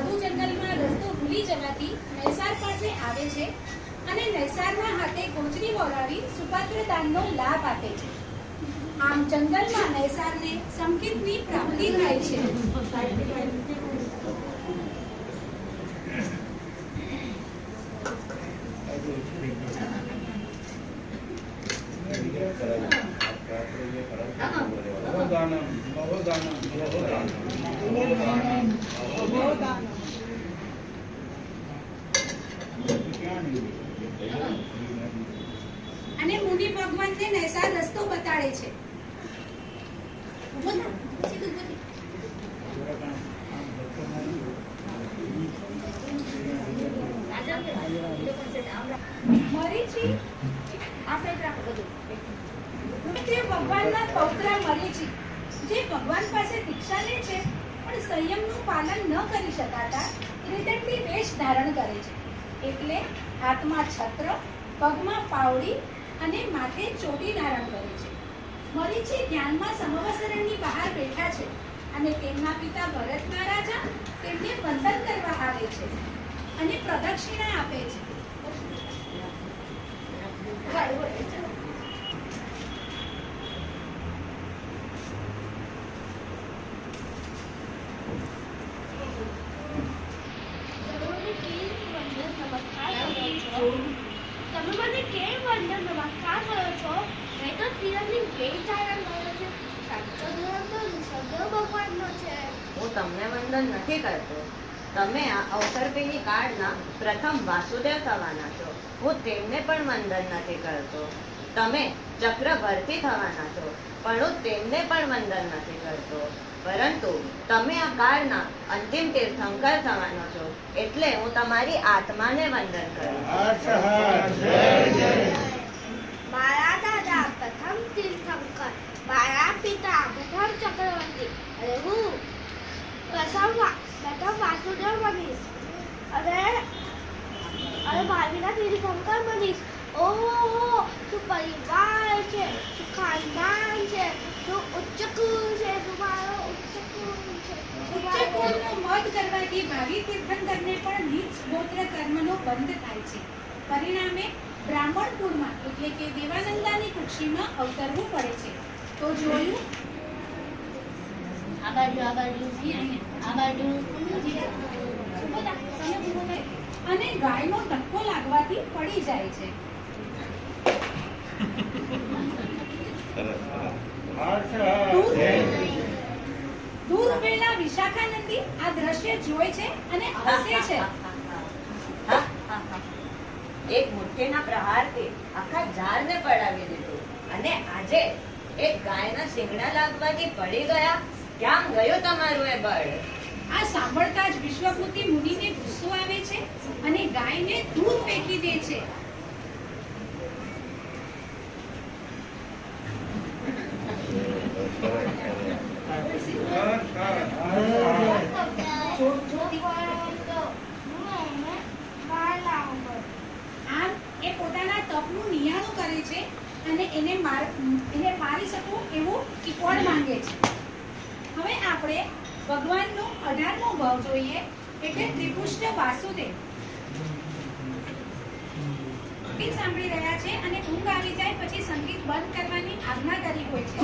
સાધુ જંગલમાં રસ્તો ભૂલી જવાથી નૈસાર પાસે આવે છે અને નૈસારના હાથે કોચરી વોરાવી સુપાત્ર દાનનો લાભ આપે છે. આમ જંગલમાં નૈસારને સંકેતની પ્રાપ્તિ થાય છે. અને મુનિ ભગવાનને નૈસાર રસ્તો બતાડે છે ઊભો થા, સીધું ઊભો થા. મરીચી આ સાઈડ રાખો બધું તે ભગવાનના પૌત્ર મરીચી જે ભગવાન પાસે દીક્ષા લે છે પણ સંયમનું પાલન ન કરી શકાતા ત્રિદંડી વેશ ધારણ કરે છે. એટલે હાથમાં છત્ર, પગમાં પાવડી અને માથે ચોટી ધારણ કરે છે. મરીચી ધ્યાનમાં સમવસરણની બહાર બેઠા છે અને તેમના પિતા ભરત મહારાજા તેમને વંદન કરવા આવે છે અને પ્રદક્ષિણા આપે છે તમે મને કેમ વંદન નમસ્કાર કરો છો મેં તો તિરંગની વેશ ધારણ કર્યો છે સાચો ધર્મ તો ઋષભદેવ ભગવાનનો છે હું વંદન નથી કરતો. તમે આ અવસર્પિણી કાળના પ્રથમ વાસુદેવ થવાના છો. હું તેમને પણ વંદન નથી કરતો. તમે ચક્રવર્તી થવાના છો, પણ હું તેમને પણ વંદન નથી કરતો. પરંતુ તમે આ કાળના અંતિમ તીર્થંકર થવાનો છો, એટલે હું તમારી આત્માને વંદન કરું. મારા દાદા પ્રથમ તીર્થંકર, મારા પિતા પ્રથમ ચક્રવર્તી અને હું પ્રથમ પ્રથમ વાસુદેવ બનીશ અને અને ભાવીના તીર્થંકર બનીશ ઓહો શું પરિવાર છે શું ખાનદાન છે શું ઉચ્ચ કુલ છે શું મારો ઉચ્ચ કુલ છે મત કરવાથી ભાવિ તીર્થંકરને પણ નીચ ગોત્ર કર્મનો બંધ થાય છે પરિણામે બ્રાહ્મણ કુળમાં એટલે કે દેવાનંદાની કુક્ષીમાં અવતરવું પડે છે તો જોયું આ બાજુ આ બાજુ આ બાજુ. અને ગાયનો ધક્કો લાગવાથી પડી જાય છે. દૂર ઉભેલા વિશાખાનંદી આ દ્રશ્ય જોય છે અને હસે છે. એક મુઠ્ઠીના પ્રહારથી આખા ઝાડને પડાવી દીધું. અને આજે એક ગાયના શિંગડા લાગવાથી પડી ગયા ક્યાં ગયો તમારું એ બળ? આ સાંભળતા જ વિશ્વકૃતિ મુનિને ગુસ્સો આવે છે અને ગાયને દૂધ ફેંકી દે છે આમ એ પોતાના તપનું નિયાણું કરે છે અને એને માર એને મારી શકું એવું કિકોડ માંગે છે હવે આપણે ભગવાનનો અઢારમો ભાવ જોઈએ એટલે ત્રિપુષ્ટ વાસુદેવ સંગીત સાંભળી રહ્યા છે અને ઊંઘ આવી જાય પછી સંગીત બંધ કરવાની આજ્ઞા કરી હોય છે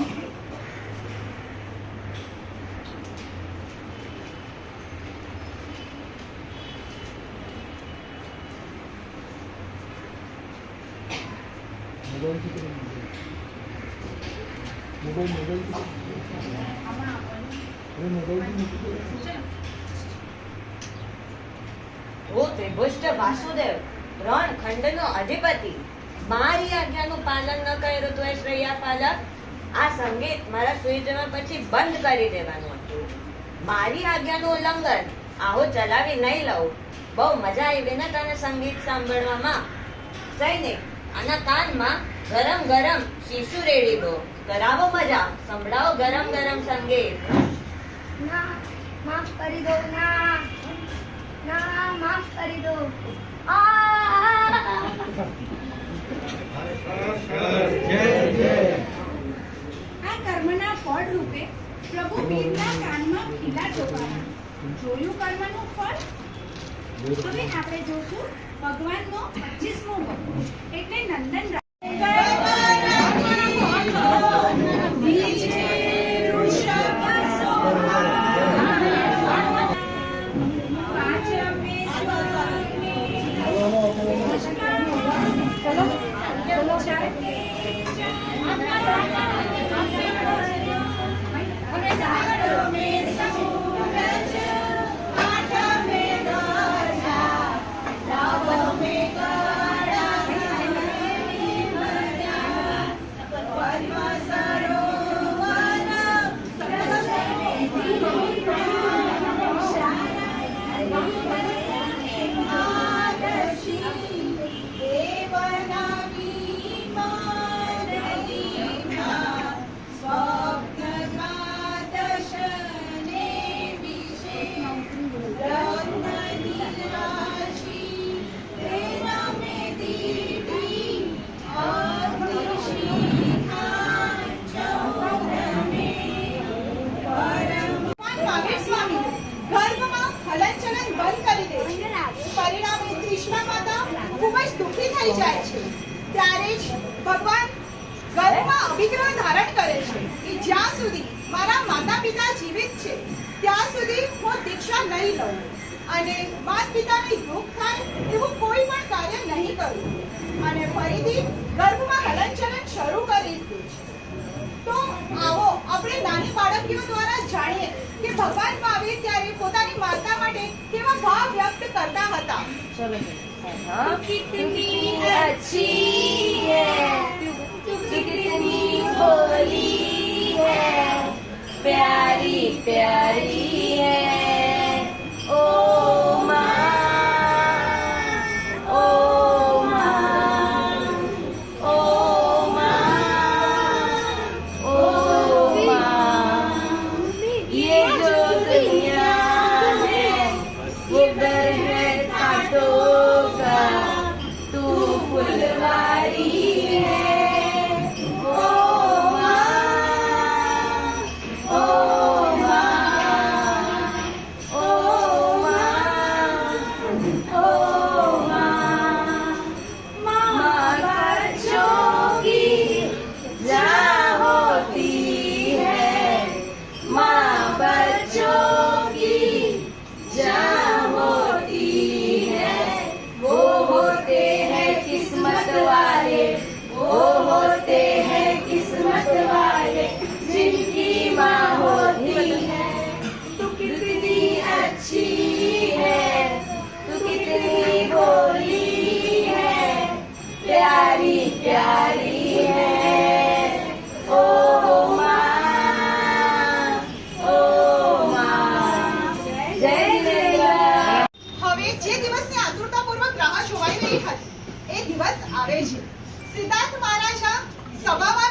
હું ત્રિભુષ્ટ વાસુદેવ ત્રણ ખંડનો અધિપતિ. મારી આજ્ઞાનું પાલન ન કર્યું તો એ શ્રેયા પાલક, આ સંગીત મારા સુઈ જવા પછી બંધ કરી દેવાનું હતું. મારી આજ્ઞાનું ઉલ્લંઘન આવો ચલાવી નહીં લઉં. બહુ મજા આવી ને તને સંગીત સાંભળવામાં. સૈનિક, આના કાનમાં ગરમ ગરમ શીશુ રેડી દો. કરાવો મજા, સંભળાવો ગરમ ગરમ સંગીત. ના, માફ કરી દો, ના. ના, માફ કરી દો. આ. આ કર્મના ફળ રૂપે પ્રભુ પીરના કાનમાં ખીલા ચોપાયા. જોયું કર્મનું ફળ? હવે આપણે જોશું ભગવાનનો પચીસમો એટલે નંદન મારા માતા પિતા જીવિત છે. ત્યાં સુધી હું દીક્ષા નહીં લઉં. અને માતા પિતાને દુઃખ થાય એવું કોઈ પણ કાર્ય નહીં કરું. અને ફરીથી ગર્ભમાં હલનચલન શરૂ કરી દીધું તો આવો આપણે નાની બાળકીઓ દ્વારા જાણીએ કે ભગવાન મહાવીર ત્યારે પોતાની માતા માટે કેવા ભાવ વ્યક્ત કરતા હતા. કિતની અચ્છી હે તું प्यारी प्यारी।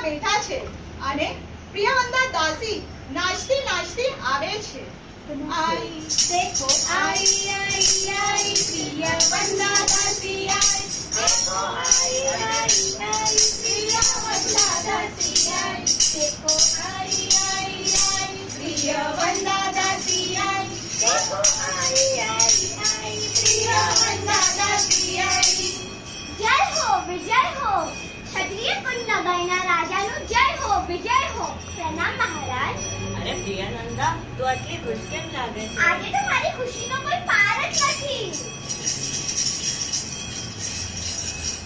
બેઠા છે અને પ્રિયવંદા દાસી નાચતી નાચતી આવે છે. આઈ દેખો આઈ આઈ આઈ પ્રિયવંદા દાસી આઈ. દેખો આઈ આઈ આઈ પ્રિયવંદા દાસી આઈ. દેખો આઈ આઈ આઈ પ્રિયવંદા દાસી આઈ. દેખો આઈ આઈ આઈ પ્રિયવંદા દાસી આઈ. જય હો વિજય હો ક્ષત્રિય કુંજ પ્રણામ મહારાજ. અરે પ્રિયાનંદા તું આટલી ખુશ કેમ લાગે છે. આજે તો મારી ખુશીનો કોઈ પાર જ નથી.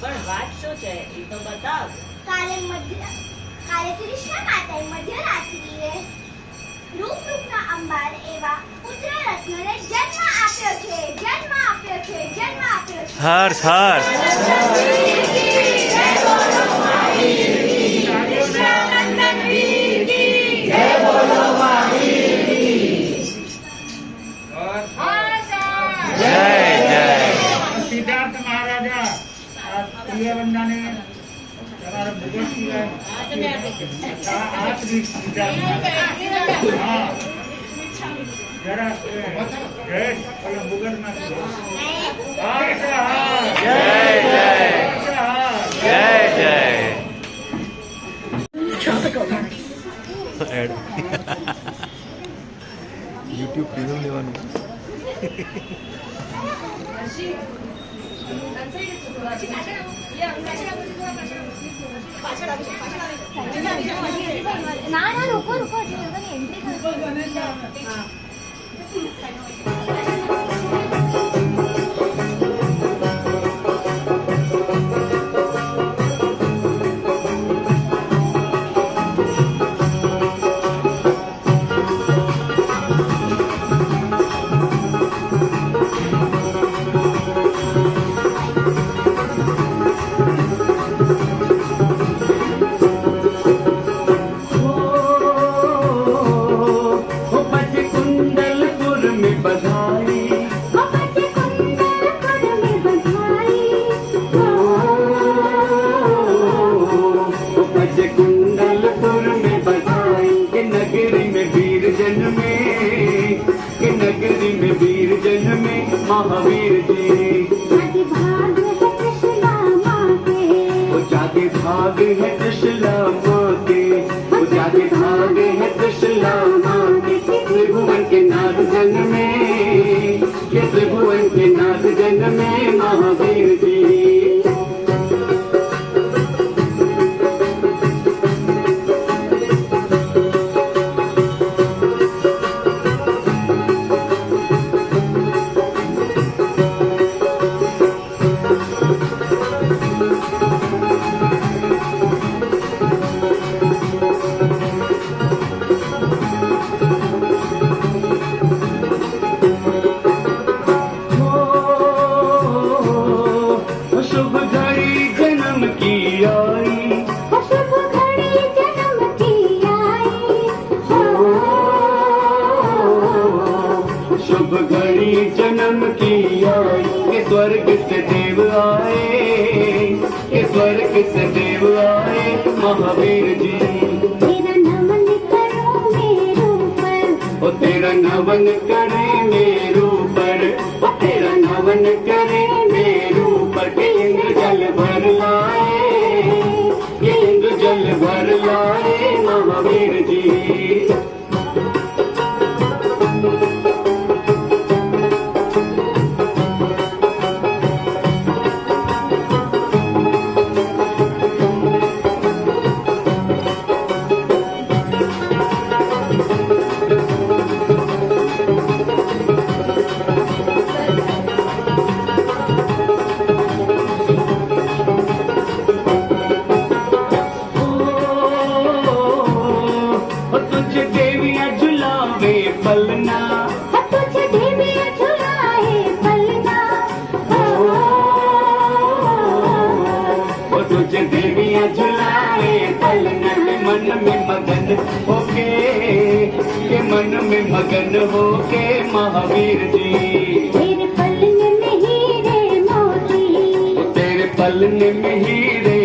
પણ વાત શું છે? એ તો બતાવ. કાલે મધ્ય કાલે કૃષ્ણ માતાએ મધ્યરાત્રિએ રૂપ રૂપના અંબાર એવા પુત્ર રત્નને જન્મ આપ્યો છે જન્મ આપ્યો છે જન્મ આપ્યો છે. Harsh Harsh. Ad YouTube premium લેવાનું. ના ના રોકો રોકો એન્ટ્રી जन्म की आई शुभ घड़ी जन्म की आई के स्वर्ग से देव आए के स्वर्ग से देव आए महावीर जी ओ तेरा नवन करे मेरू पर ओ मगन हो के महावीर जी तेरे पल में हीरे